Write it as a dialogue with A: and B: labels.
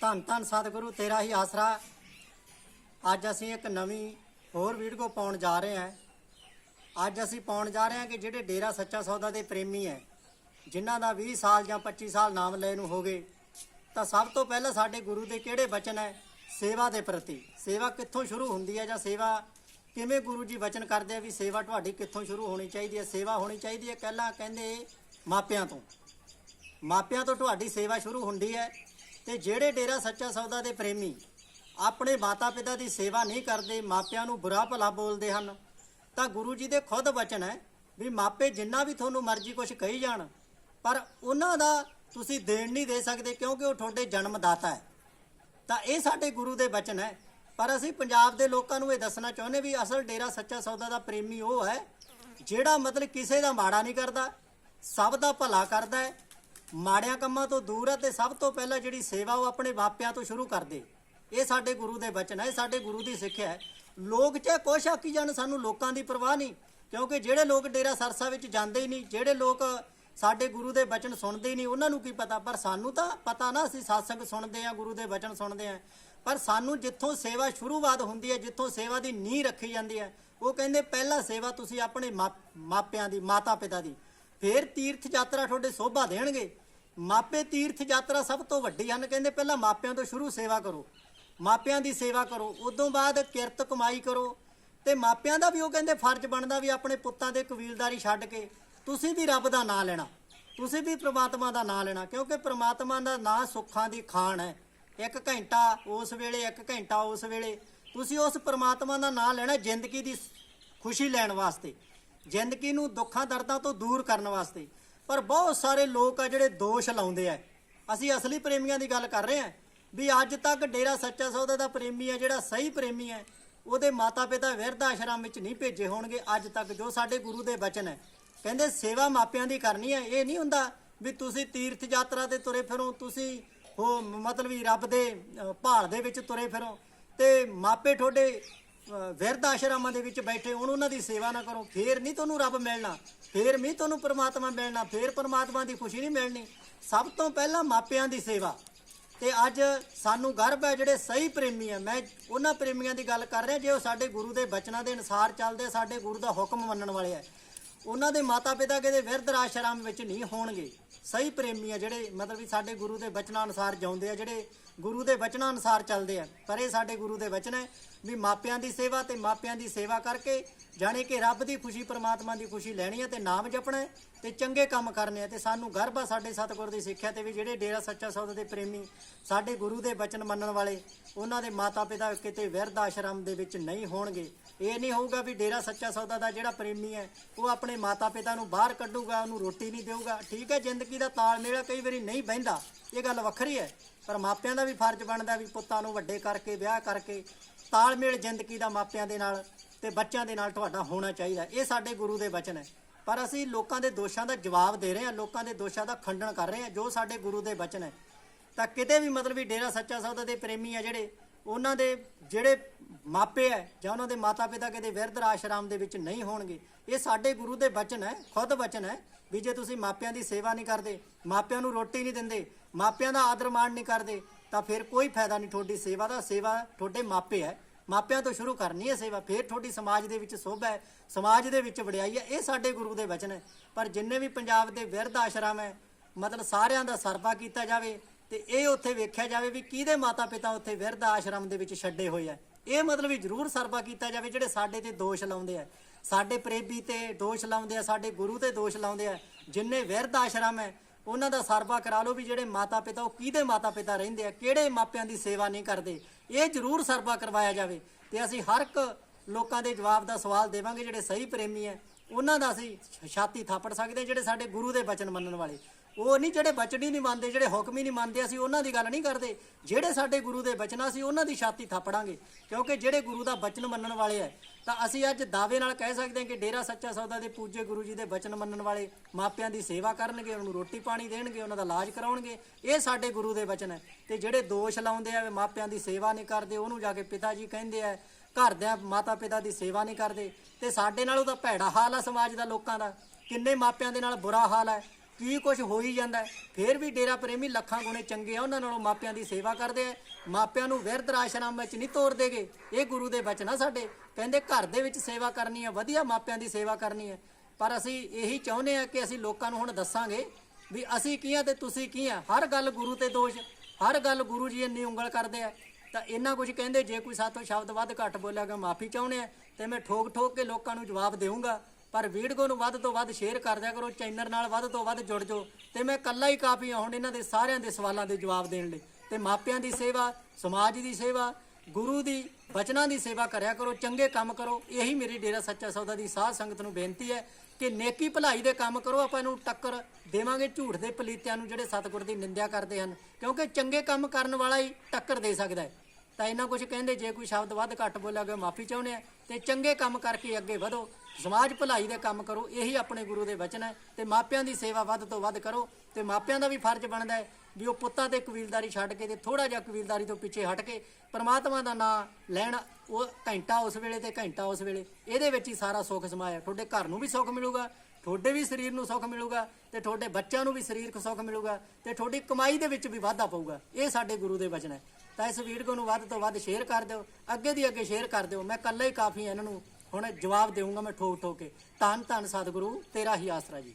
A: ਧੰਨ ਧੰਨ ਸਤਿਗੁਰੂ, ਤੇਰਾ ਹੀ ਆਸਰਾ। ਅੱਜ ਅਸੀਂ ਇੱਕ ਨਵੀਂ ਹੋਰ ਵੀਡੀਓ ਪਾਉਣ ਜਾ ਰਹੇ ਹਾਂ। ਅੱਜ ਅਸੀਂ ਪਾਉਣ ਜਾ ਰਹੇ ਹਾਂ ਕਿ ਜਿਹੜੇ ਡੇਰਾ ਸੱਚਾ ਸੌਦਾ ਦੇ ਪ੍ਰੇਮੀ ਹੈ, ਜਿਨ੍ਹਾਂ ਦਾ 20 ਸਾਲ ਜਾਂ 25 ਸਾਲ ਨਾਮ ਲੈ ਨੂੰ ਹੋ ਗਏ, ਤਾਂ ਸਭ ਤੋਂ ਪਹਿਲਾਂ ਸਾਡੇ ਗੁਰੂ ਦੇ ਕਿਹੜੇ ਬਚਨ ਹੈ? ਸੇਵਾ ਦੇ ਪ੍ਰਤੀ। ਸੇਵਾ ਕਿੱਥੋਂ ਸ਼ੁਰੂ ਹੁੰਦੀ ਹੈ ਜਾਂ ਸੇਵਾ ਕਿਵੇਂ ਗੁਰੂ ਜੀ ਬਚਨ ਕਰਦੇ ਆ ਵੀ ਸੇਵਾ ਤੁਹਾਡੀ ਕਿੱਥੋਂ ਸ਼ੁਰੂ ਹੋਣੀ ਚਾਹੀਦੀ ਹੈ, ਸੇਵਾ ਹੋਣੀ ਚਾਹੀਦੀ ਹੈ? ਪਹਿਲਾਂ ਕਹਿੰਦੇ ਮਾਪਿਆਂ ਤੋਂ। ਮਾਪਿਆਂ ਤੋਂ ਤੁਹਾਡੀ ਸੇਵਾ ਸ਼ੁਰੂ ਹੁੰਦੀ ਹੈ। ਤੇ ਜਿਹੜੇ ਡੇਰਾ ਸੱਚਾ ਸੌਦਾ ਦੇ ਪ੍ਰੇਮੀ ਆਪਣੇ ਮਾਤਾ-ਪਿਤਾ ਦੀ ਸੇਵਾ ਨਹੀਂ ਕਰਦੇ, ਮਾਪਿਆਂ ਨੂੰ ਬੁਰਾ ਭਲਾ ਬੋਲਦੇ ਹਨ, ਤਾਂ ਗੁਰੂ ਜੀ ਦੇ ਖੁਦ ਵਚਨ ਹੈ ਵੀ ਮਾਪੇ ਜਿੰਨਾ ਵੀ ਤੁਹਾਨੂੰ ਮਰਜ਼ੀ ਕੁਝ ਕਹੀ ਜਾਣ, ਪਰ ਉਹਨਾਂ ਦਾ ਤੁਸੀਂ ਦੇਣ ਨਹੀਂ ਦੇ ਸਕਦੇ ਕਿਉਂਕਿ ਉਹ ਤੁਹਾਡੇ ਜਨਮਦਾਤਾ ਹੈ। ਤਾਂ ਇਹ ਸਾਡੇ ਗੁਰੂ ਦੇ ਵਚਨ ਹੈ। ਪਰ ਅਸੀਂ ਪੰਜਾਬ ਦੇ ਲੋਕਾਂ ਨੂੰ ਇਹ ਦੱਸਣਾ ਚਾਹੁੰਦੇ ਵੀ ਅਸਲ ਡੇਰਾ ਸੱਚਾ ਸੌਦਾ ਦਾ ਪ੍ਰੇਮੀ ਉਹ ਹੈ ਜਿਹੜਾ ਮਤਲਬ ਕਿਸੇ ਦਾ ਮਾੜਾ ਨਹੀਂ ਕਰਦਾ, ਸਭ ਦਾ ਭਲਾ ਕਰਦਾ ਹੈ ਮਾੜਿਆਂ ਕੰਮਾਂ ਤੋਂ ਦੂਰ ਹੈ ਤੇ ਸਭ ਤੋਂ ਪਹਿਲਾਂ ਜਿਹੜੀ ਸੇਵਾ ਉਹ ਆਪਣੇ ਮਾਪਿਆਂ ਤੋਂ ਸ਼ੁਰੂ ਕਰਦੇ। ਇਹ ਸਾਡੇ ਗੁਰੂ ਦੇ ਬਚਨ ਹੈ ਇਹ ਸਾਡੇ ਗੁਰੂ ਦੀ ਸਿੱਖਿਆ ਹੈ। ਲੋਕ ਚਾਹੇ ਕੁਛ ਆਖੀ ਜਾਣ, ਸਾਨੂੰ ਲੋਕਾਂ ਦੀ ਪਰਵਾਹ ਨਹੀਂ, ਕਿਉਂਕਿ ਜਿਹੜੇ ਲੋਕ ਡੇਰਾ ਸਰਸਾ ਵਿੱਚ ਜਾਂਦੇ ਹੀ ਨਹੀਂ, ਜਿਹੜੇ ਲੋਕ ਸਾਡੇ ਗੁਰੂ ਦੇ ਬਚਨ ਸੁਣਦੇ ਹੀ ਨਹੀਂ, ਉਹਨਾਂ ਨੂੰ ਕੀ ਪਤਾ? ਪਰ ਸਾਨੂੰ ਤਾਂ ਪਤਾ ਨਾ, ਅਸੀਂ satsang ਸੁਣਦੇ ਆ ਗੁਰੂ ਦੇ ਬਚਨ ਸੁਣਦੇ ਆ ਪਰ ਸਾਨੂੰ ਜਿੱਥੋਂ ਸੇਵਾ ਸ਼ੁਰੂਆਤ ਹੁੰਦੀ ਹੈ, ਜਿੱਥੋਂ ਸੇਵਾ ਦੀ ਨੀਂਹ ਰੱਖੀ ਜਾਂਦੀ ਹੈ, ਉਹ ਕਹਿੰਦੇ ਪਹਿਲਾ ਸੇਵਾ ਤੁਸੀਂ ਆਪਣੇ ਮਾਪ- ਮਾਪਿਆਂ ਦੀ ਮਾਤਾ ਪਿਤਾ ਦੀ। ਫਿਰ ਤੀਰਥ ਯਾਤਰਾ ਤੁਹਾਡੇ ਸੋਭਾ ਦੇਣਗੇ। ਮਾਪੇ ਤੀਰਥ ਯਾਤਰਾ ਸਭ ਤੋਂ ਵੱਡੀ ਹਨ, ਕਹਿੰਦੇ ਪਹਿਲਾਂ ਮਾਪਿਆਂ ਤੋਂ ਸ਼ੁਰੂ ਸੇਵਾ ਕਰੋ। ਮਾਪਿਆਂ ਦੀ ਸੇਵਾ ਕਰੋ, ਉਦੋਂ ਬਾਅਦ ਕਿਰਤ ਕਮਾਈ ਕਰੋ। ਤੇ ਮਾਪਿਆਂ ਦਾ ਵੀ ਉਹ ਕਹਿੰਦੇ ਫਰਜ਼ ਬਣਦਾ ਵੀ ਆਪਣੇ ਪੁੱਤਾਂ ਦੇ ਕਬੀਲਦਾਰੀ ਛੱਡ ਕੇ ਤੁਸੀਂ ਵੀ ਰੱਬ ਦਾ ਨਾਮ ਲੈਣਾ, ਤੁਸੀਂ ਵੀ ਪ੍ਰਮਾਤਮਾ ਦਾ ਨਾਮ ਲੈਣਾ, ਕਿਉਂਕਿ ਪ੍ਰਮਾਤਮਾ ਦਾ ਨਾਮ ਸੁੱਖਾਂ ਦੀ ਖਾਣ ਹੈ। ਇੱਕ ਘੰਟਾ ਉਸ ਵੇਲੇ, ਇੱਕ ਘੰਟਾ ਉਸ ਵੇਲੇ। ਤੁਸੀਂ ਉਸ ਪ੍ਰਮਾਤਮਾ ਦਾ ਨਾਮ ਲੈਣਾ ਜ਼ਿੰਦਗੀ ਦੀ ਖੁਸ਼ੀ ਲੈਣ ਵਾਸਤੇ। ਜ਼ਿੰਦਗੀ ਨੂੰ ਦੁੱਖਾਂ ਦਰਦਾਂ ਤੋਂ ਦੂਰ ਕਰਨ ਵਾਸਤੇ। ਪਰ ਬਹੁਤ ਸਾਰੇ ਲੋਕ ਆ ਜਿਹੜੇ ਦੋਸ਼ ਲਾਉਂਦੇ ਆ। ਅਸੀਂ ਅਸਲੀ ਪ੍ਰੇਮੀਆਂ ਦੀ ਗੱਲ ਕਰ ਰਹੇ ਹਾਂ ਵੀ ਅੱਜ ਤੱਕ ਡੇਰਾ ਸੱਚਾ ਸੌਦਾ ਦਾ ਪ੍ਰੇਮੀ ਹੈ ਜਿਹੜਾ ਸਹੀ ਪ੍ਰੇਮੀ ਹੈ ਉਹਦੇ ਮਾਤਾ-ਪਿਤਾ ਵਿਰਧ ਆਸ਼ਰਮ ਵਿੱਚ ਨਹੀਂ ਭੇਜੇ ਹੋਣਗੇ ਅੱਜ ਤੱਕ ਜੋ ਸਾਡੇ ਗੁਰੂ ਦੇ ਬਚਨ ਹੈ ਕਹਿੰਦੇ ਸੇਵਾ ਮਾਪਿਆਂ ਦੀ ਕਰਨੀ ਹੈ ਇਹ ਨਹੀਂ ਹੁੰਦਾ ਵੀ ਤੁਸੀਂ ਤੀਰਥ ਯਾਤਰਾ ਤੇ ਤੁਰੇ ਫਿਰੋ ਤੁਸੀਂ ਹੋ ਮਤਲਬ ਵੀ ਰੱਬ ਦੇ ਅ, ਭਾਲ ਦੇ ਵਿੱਚ ਤੁਰੇ ਫਿਰੋ। ਤੇ ਮਾਪੇ ਤੁਹਾਡੇ ਵਿਰਧ ਆਸ਼ਰਮਾਂ ਦੇ ਵਿੱਚ ਬੈਠੇ ਹੁਣ, ਉਹਨਾਂ ਦੀ ਸੇਵਾ ਨਾ ਕਰੋ। ਫੇਰ ਨਹੀਂ ਤੁਹਾਨੂੰ ਰੱਬ ਮਿਲਣਾ। ਫੇਰ ਨਹੀਂ ਤੁਹਾਨੂੰ ਪਰਮਾਤਮਾ ਮਿਲਣਾ। ਫੇਰ ਪ੍ਰਮਾਤਮਾ ਦੀ ਖੁਸ਼ੀ ਨਹੀਂ ਮਿਲਣੀ। ਸਭ ਤੋਂ ਪਹਿਲਾਂ ਮਾਪਿਆਂ ਦੀ ਸੇਵਾ। ਤੇ ਅੱਜ ਸਾਨੂੰ ਗਰਵ ਹੈ, ਜਿਹੜੇ ਸਹੀ ਪ੍ਰੇਮੀ ਆ ਮੈਂ ਉਹਨਾਂ ਪ੍ਰੇਮੀਆਂ ਦੀ ਗੱਲ ਕਰ ਰਿਹਾ, ਜੇ ਉਹ ਸਾਡੇ ਗੁਰੂ ਦੇ ਬਚਨਾਂ ਦੇ ਅਨੁਸਾਰ ਚੱਲਦੇ, ਸਾਡੇ ਗੁਰੂ ਦਾ ਹੁਕਮ ਮੰਨਣ ਵਾਲੇ ਆ ਉਹਨਾਂ ਦੇ ਮਾਤਾ ਪਿਤਾ ਕਿਤੇ ਵਿਰਧ ਆਸ਼ਰਮ ਵਿੱਚ ਨਹੀਂ ਹੋਣਗੇ। ਸਹੀ ਪ੍ਰੇਮੀ ਆ ਜਿਹੜੇ ਮਤਲਬ ਵੀ ਸਾਡੇ ਗੁਰੂ ਦੇ ਬਚਨਾਂ ਅਨੁਸਾਰ ਜਿਉਂਦੇ ਆ, ਜਿਹੜੇ ਗੁਰੂ ਦੇ ਵਚਨਾਂ ਅਨੁਸਾਰ ਚੱਲਦੇ ਆ। ਪਰ ਇਹ ਸਾਡੇ ਗੁਰੂ ਦੇ ਵਚਨ ਹੈ ਵੀ ਮਾਪਿਆਂ ਦੀ ਸੇਵਾ ਤੇ ਮਾਪਿਆਂ ਦੀ ਸੇਵਾ ਕਰਕੇ ਜਾਣੇ ਕਿ ਰੱਬ ਦੀ ਖੁਸ਼ੀ, ਪਰਮਾਤਮਾ ਦੀ ਖੁਸ਼ੀ ਲੈਣੀ ਹੈ ਤੇ ਨਾਮ ਜਪਣਾ ਹੈ ਤੇ ਚੰਗੇ ਕੰਮ ਕਰਨੇ ਆ ਤੇ ਸਾਨੂੰ ਗਰਭ ਆ ਸਾਡੇ ਸਤਿਗੁਰ ਦੀ ਸਿੱਖਿਆ ਤੇ ਵੀ ਜਿਹੜੇ ਡੇਰਾ ਸੱਚਾ ਸੌਦਾ ਦੇ ਪ੍ਰੇਮੀ ਸਾਡੇ ਗੁਰੂ ਦੇ ਵਚਨ ਮੰਨਣ ਵਾਲੇ, ਉਹਨਾਂ ਦੇ ਮਾਤਾ ਪਿਤਾ ਕਿਤੇ ਵਿਰਧ ਆਸ਼ਰਮ ਦੇ ਵਿੱਚ ਨਹੀਂ ਹੋਣਗੇ। ਇਹ ਨਹੀਂ ਹੋਊਗਾ ਵੀ ਡੇਰਾ ਸੱਚਾ ਸੌਦਾ ਦਾ ਜਿਹੜਾ ਪ੍ਰੇਮੀ ਹੈ, ਉਹ ਆਪਣੇ ਮਾਤਾ ਪਿਤਾ ਨੂੰ ਬਾਹਰ ਕੱਢੂਗਾ, ਉਹਨੂੰ ਰੋਟੀ ਨਹੀਂ ਦੇਊਗਾ। ਠੀਕ ਹੈ, ਜ਼ਿੰਦਗੀ ਦਾ ਤਾਲਮੇਲ ਕਈ ਵਾਰੀ ਨਹੀਂ ਬਹਿੰਦਾ। ਇਹ ਗੱਲ ਵੱਖਰੀ ਹੈ। ਪਰ ਮਾਪਿਆਂ ਦਾ ਵੀ ਫਰਜ਼ ਬਣਦਾ ਵੀ ਪੁੱਤਾਂ ਨੂੰ ਵੱਡੇ ਕਰਕੇ, ਵਿਆਹ ਕਰਕੇ ਤਾਲਮੇਲ ਜ਼ਿੰਦਗੀ ਦਾ ਮਾਪਿਆਂ ਦੇ ਨਾਲ ਤੇ ਬੱਚਿਆਂ ਦੇ ਨਾਲ ਤੁਹਾਡਾ ਹੋਣਾ ਚਾਹੀਦਾ। ਇਹ ਸਾਡੇ ਗੁਰੂ ਦੇ ਵਚਨ ਹੈ। ਪਰ ਅਸੀਂ ਲੋਕਾਂ ਦੇ ਦੋਸ਼ਾਂ ਦਾ ਜਵਾਬ ਦੇ ਰਹੇ ਹਾਂ, ਲੋਕਾਂ ਦੇ ਦੋਸ਼ਾਂ ਦਾ ਖੰਡਨ ਕਰ ਰਹੇ ਹਾਂ, ਜੋ ਸਾਡੇ ਗੁਰੂ ਦੇ ਵਚਨ ਹੈ। ਤਾਂ ਕਿਤੇ ਵੀ ਮਤਲਬ ਵੀ ਡੇਰਾ ਸੱਚਾ ਸੌਦਾ ਦੇ ਪ੍ਰੇਮੀ ਆ ਜਿਹੜੇ ਉਹਨਾਂ ਦੇ ਜਿਹੜੇ ਮਾਪੇ ਹੈ ਜਾਂ ਉਹਨਾਂ ਦੇ ਮਾਤਾ ਪਿਤਾ ਕਿਤੇ ਵਿਰਧ ਆਸ਼ਰਮ ਦੇ ਵਿੱਚ ਨਹੀਂ ਹੋਣਗੇ, ਇਹ ਸਾਡੇ ਗੁਰੂ ਦੇ ਬਚਨ ਹੈ, ਖੁਦ ਬਚਨ ਹੈ ਵੀ ਜੇ ਤੁਸੀਂ ਮਾਪਿਆਂ ਦੀ ਸੇਵਾ ਨਹੀਂ ਕਰਦੇ, ਮਾਪਿਆਂ ਨੂੰ ਰੋਟੀ ਨਹੀਂ ਦਿੰਦੇ, ਮਾਪਿਆਂ ਦਾ ਆਦਰ ਮਾਣ ਨਹੀਂ ਕਰਦੇ, ਤਾਂ ਫਿਰ ਕੋਈ ਫਾਇਦਾ ਨਹੀਂ ਤੁਹਾਡੀ ਸੇਵਾ ਦਾ, ਸੇਵਾ ਤੁਹਾਡੇ ਮਾਪੇ ਹੈ। ਮਾਪਿਆਂ ਤੋਂ ਸ਼ੁਰੂ ਕਰਨੀ ਹੈ ਸੇਵਾ, ਫਿਰ ਤੁਹਾਡੀ ਸਮਾਜ ਦੇ ਵਿੱਚ ਸੋਭਾ ਹੈ, ਸਮਾਜ ਦੇ ਵਿੱਚ ਵਡਿਆਈ ਹੈ, ਇਹ ਸਾਡੇ ਗੁਰੂ ਦੇ ਵਚਨ ਹੈ। ਪਰ ਜਿੰਨੇ ਵੀ ਪੰਜਾਬ ਦੇ ਵਿਰਧ ਆਸ਼ਰਮ ਹੈ, ਮਤਲਬ ਸਾਰਿਆਂ ਦਾ ਸਰਵਾ ਕੀਤਾ ਜਾਵੇ ਤੇ ਇਹ ਉੱਥੇ ਵੇਖਿਆ ਜਾਵੇ ਵੀ ਕਿਹਦੇ ਮਾਤਾ ਪਿਤਾ ਉੱਥੇ ਵਿਰਧ ਆਸ਼ਰਮ ਦੇ ਵਿੱਚ ਛੱਡੇ ਹੋਏ ਆ। ਇਹ ਮਤਲਬ ਵੀ ਜ਼ਰੂਰ ਸਰਵਾ ਕੀਤਾ ਜਾਵੇ, ਜਿਹੜੇ ਸਾਡੇ ਤੇ ਦੋਸ਼ ਲਾਉਂਦੇ ਆ। ਸਾਡੇ ਪ੍ਰੇਮੀ ਤੇ ਦੋਸ਼ ਲਾਉਂਦੇ ਆ, ਸਾਡੇ ਗੁਰੂ ਤੇ ਦੋਸ਼ ਲਾਉਂਦੇ ਆ। ਜਿੰਨੇ ਵਿਰਧ ਆਸ਼ਰਮ ਹੈ, ਉਹਨਾਂ ਦਾ ਸਰਵਾ ਕਰਾ ਲਓ ਵੀ ਜਿਹੜੇ ਮਾਤਾ ਪਿਤਾ ਉਹ ਕਿਹਦੇ ਮਾਤਾ ਪਿਤਾ ਰਹਿੰਦੇ ਆ, ਕਿਹੜੇ ਮਾਪਿਆਂ ਦੀ ਸੇਵਾ ਨਹੀਂ ਕਰਦੇ। ਇਹ ਜ਼ਰੂਰ ਸਰਵਾ ਕਰਵਾਇਆ ਜਾਵੇ ਤੇ ਅਸੀਂ ਹਰ ਇੱਕ ਲੋਕਾਂ ਦੇ ਜਵਾਬ ਦਾ ਸਵਾਲ ਦੇਵਾਂਗੇ, ਜਿਹੜੇ ਸਹੀ ਪ੍ਰੇਮੀ ਹੈ ਉਹਨਾਂ ਦਾ ਅਸੀਂ ਛਾਤੀ ਥਾਪੜ ਸਕਦੇ ਹਾਂ, ਜਿਹੜੇ ਸਾਡੇ ਗੁਰੂ ਦੇ ਬਚਨ ਮੰਨਣ ਵਾਲੇ। ਉਹ ਨਹੀਂ ਜਿਹੜੇ ਬਚਨ ਹੀ ਨਹੀਂ ਮੰਨਦੇ ਜਿਹੜੇ ਹੁਕਮ ਹੀ ਨਹੀਂ ਮੰਨਦੇ ਅਸੀਂ ਉਹਨਾਂ ਦੀ ਗੱਲ ਨਹੀਂ ਕਰਦੇ। ਜਿਹੜੇ ਸਾਡੇ ਗੁਰੂ ਦੇ ਬਚਨ ਆ, ਅਸੀਂ ਉਹਨਾਂ ਦੀ ਛਾਤੀ ਥਾਪੜਾਂਗੇ। ਕਿਉਂਕਿ ਜਿਹੜੇ ਗੁਰੂ ਦਾ ਬਚਨ ਮੰਨਣ ਵਾਲੇ ਆ ਤਾਂ ਅਸੀਂ ਅੱਜ ਦਾਅਵੇ ਨਾਲ ਕਹਿ ਸਕਦੇ ਹਾਂ ਕਿ ਡੇਰਾ ਸੱਚਾ ਸੌਦਾ ਦੇ ਪੂਜੇ ਗੁਰੂ ਜੀ ਦੇ ਬਚਨ ਮੰਨਣ ਵਾਲੇ ਮਾਪਿਆਂ ਦੀ ਸੇਵਾ ਕਰਨਗੇ ਉਹਨਾਂ ਨੂੰ ਰੋਟੀ ਪਾਣੀ ਦੇਣਗੇ ਉਹਨਾਂ ਦਾ ਇਲਾਜ ਕਰਾਉਣਗੇ। ਇਹ ਸਾਡੇ ਗੁਰੂ ਦੇ ਬਚਨ ਹੈ ਤੇ ਜਿਹੜੇ ਦੋਸ਼ ਲਾਉਂਦੇ ਆ ਮਾਪਿਆਂ ਦੀ ਸੇਵਾ ਨਹੀਂ ਕਰਦੇ ਉਹਨੂੰ ਜਾ ਕੇ ਪਿਤਾ ਜੀ ਕਹਿੰਦੇ ਆ ਘਰਦਿਆਂ ਮਾਤਾ ਪਿਤਾ ਦੀ ਸੇਵਾ ਨਹੀਂ ਕਰਦੇ ਤੇ ਸਾਡੇ ਨਾਲੋਂ ਤਾਂ ਭੈੜਾ ਹਾਲ ਆ ਸਮਾਜ ਦਾ ਲੋਕਾਂ ਦਾ। ਕਿੰਨੇ ਮਾਪਿਆਂ ਦੇ ਨਾਲ ਬੁਰਾ ਹਾਲ ਹੈ ਕੀ ਕੁਝ ਹੋ ਹੀ ਜਾਂਦਾ ਹੈ। ਫਿਰ ਵੀ ਡੇਰਾ ਪ੍ਰੇਮੀ ਲੱਖਾਂ ਗੁਣੇ ਚੰਗੇ ਆ, ਉਹਨਾਂ ਨਾਲੋਂ ਮਾਪਿਆਂ ਦੀ ਸੇਵਾ ਕਰਦੇ ਆ। ਮਾਪਿਆਂ ਨੂੰ ਵਿਰਧ ਆਸ਼ਰਮ ਵਿੱਚ ਨਹੀਂ ਤੋਰ ਦੇਗੇ। ਇਹ ਗੁਰੂ ਦੇ ਬਚਨ ਆ ਸਾਡੇ। ਕਹਿੰਦੇ ਘਰ ਦੇ ਵਿੱਚ ਸੇਵਾ ਕਰਨੀ ਹੈ ਵਧੀਆ ਮਾਪਿਆਂ ਦੀ ਸੇਵਾ ਕਰਨੀ ਹੈ ਪਰ ਅਸੀਂ ਇਹੀ ਚਾਹੁੰਦੇ ਆ ਕਿ ਅਸੀਂ ਲੋਕਾਂ ਨੂੰ ਹੁਣ ਦੱਸਾਂਗੇ ਵੀ ਅਸੀਂ ਕੀ ਆ ਤੇ ਤੁਸੀਂ ਕੀ ਆ? ਹਰ ਗੱਲ ਗੁਰੂ ਤੇ ਦੋਸ਼। ਹਰ ਗੱਲ ਗੁਰੂ ਜੀ ਇੰਨੀ ਉਂਗਲ ਕਰਦੇ ਆ। ਤਾਂ ਇਹਨਾਂ ਕੁਝ ਕਹਿੰਦੇ, ਜੇ ਕੋਈ ਸਾਥੋਂ ਸ਼ਬਦ ਵੱਧ ਘੱਟ ਬੋਲਿਆ ਗਿਆ ਮਾਫੀ ਚਾਹੁੰਦੇ ਆ, ਤੇ ਮੈਂ ਠੋਕ ਠੋਕ ਕੇ ਲੋਕਾਂ ਨੂੰ ਜਵਾਬ ਦੇਵਾਂਗਾ ਪਰ ਵੀਡੀਓ ਨੂੰ ਵੱਧ ਤੋਂ ਵੱਧ ਸ਼ੇਅਰ ਕਰ ਦਿਆ ਕਰੋ, ਚੈਨਲ ਨਾਲ ਵੱਧ ਤੋਂ ਵੱਧ ਜੁੜ ਜਾਓ, ਤੇ ਮੈਂ ਇਕੱਲਾ ਹੀ ਕਾਫੀ ਹਾਂ ਹੁਣ ਇਹਨਾਂ ਦੇ ਸਾਰਿਆਂ ਦੇ ਸਵਾਲਾਂ ਦੇ ਜਵਾਬ ਦੇਣ ਲਈ। ਤੇ ਮਾਪਿਆਂ ਦੀ ਸੇਵਾ, ਸਮਾਜ ਦੀ ਸੇਵਾ, ਗੁਰੂ ਦੀ ਬਚਨਾਂ ਦੀ ਸੇਵਾ ਕਰਿਆ ਕਰੋ, ਚੰਗੇ ਕੰਮ ਕਰੋ। ਇਹੀ ਮੇਰੀ ਡੇਰਾ ਸੱਚਾ ਸੌਦਾ ਦੀ ਸਾਧ ਸੰਗਤ ਨੂੰ ਬੇਨਤੀ ਹੈ ਕਿ ਨੇਕੀ ਭਲਾਈ ਦੇ ਕੰਮ ਕਰੋ, ਆਪਾਂ ਇਹਨੂੰ ਟੱਕਰ ਦੇਵਾਂਗੇ ਝੂਠ ਦੇ ਪਲੀਤਿਆਂ ਨੂੰ ਜਿਹੜੇ ਸਤਿਗੁਰ ਦੀ ਨਿੰਦਿਆ ਕਰਦੇ ਹਨ, ਕਿਉਂਕਿ ਚੰਗੇ ਕੰਮ ਕਰਨ ਵਾਲਾ ਹੀ ਟੱਕਰ ਦੇ ਸਕਦਾ ਹੈ। ਤਾਂ ਇਹਨਾਂ ਕੁਝ ਕਹਿੰਦੇ, ਜੇ ਕੋਈ ਸ਼ਬਦ ਵੱਧ ਘੱਟ ਬੋਲਿਆ ਗਿਆ, ਮਾਫੀ ਚਾਹੁੰਦੇ ਆ। ਤੇ ਚੰਗੇ ਕੰਮ ਕਰਕੇ ਅੱਗੇ ਵਧੋ। ਸਮਾਜ ਭਲਾਈ ਦੇ ਕੰਮ ਕਰੋ, ਇਹੀ ਆਪਣੇ ਗੁਰੂ ਦੇ ਵਚਨ ਹੈ। ਤੇ ਮਾਪਿਆਂ ਦੀ ਸੇਵਾ ਵੱਧ ਤੋਂ ਵੱਧ ਕਰੋ। ਤੇ ਮਾਪਿਆਂ ਦਾ ਵੀ ਫਰਜ਼ ਬਣਦਾ ਹੈ ਵੀ ਉਹ ਪੁੱਤਾਂ ਤੇ ਕਬੀਲਦਾਰੀ ਛੱਡ ਕੇ ਤੇ ਥੋੜਾ ਜਿਹਾ ਕਬੀਲਦਾਰੀ ਤੋਂ ਪਿੱਛੇ ਹਟ ਕੇ ਪ੍ਰਮਾਤਮਾ ਦਾ ਨਾਮ ਲੈਣ, ਉਹ ਘੰਟਾ ਉਸ ਵੇਲੇ ਤੇ ਘੰਟਾ ਉਸ ਵੇਲੇ। ਇਹਦੇ ਵਿੱਚ ਹੀ ਸਾਰਾ ਸੁੱਖ ਸਮਾਇਆ। ਤੁਹਾਡੇ ਘਰ ਨੂੰ ਵੀ ਸੁੱਖ ਮਿਲੂਗਾ, ਤੁਹਾਡੇ ਵੀ ਸਰੀਰ ਨੂੰ ਸੁੱਖ ਮਿਲੂਗਾ, ਤੇ ਤੁਹਾਡੇ ਬੱਚਿਆਂ ਨੂੰ ਵੀ ਸਰੀਰਕ ਸੁੱਖ ਮਿਲੂਗਾ, ਤੇ ਤੁਹਾਡੀ ਕਮਾਈ ਦੇ ਵਿੱਚ ਵੀ ਵਾਧਾ ਪਊਗਾ। ਇਹ ਸਾਡੇ ਗੁਰੂ ਦੇ ਵਚਨ ਹੈ। ਤਾਂ ਇਸ ਵੀਡੀਓ ਨੂੰ ਵੱਧ ਤੋਂ ਵੱਧ ਸ਼ੇਅਰ ਕਰ ਦਿਓ। ਅੱਗੇ ਦੀ ਅੱਗੇ ਸ਼ੇਅਰ ਕਰ ਦਿਓ। ਮੈਂ ਇਕੱਲਾ ਹੀ ਕਾਫੀ ਇਹਨਾਂ ਨੂੰ ਹੁਣ ਜਵਾਬ ਦੇਵਾਂਗਾ ਮੈਂ ਠੋਕ ਠੋਕ ਕੇ। ਧੰਨ ਧੰਨ ਸਤਿਗੁਰੂ, ਤੇਰਾ ਹੀ ਆਸਰਾ ਜੀ।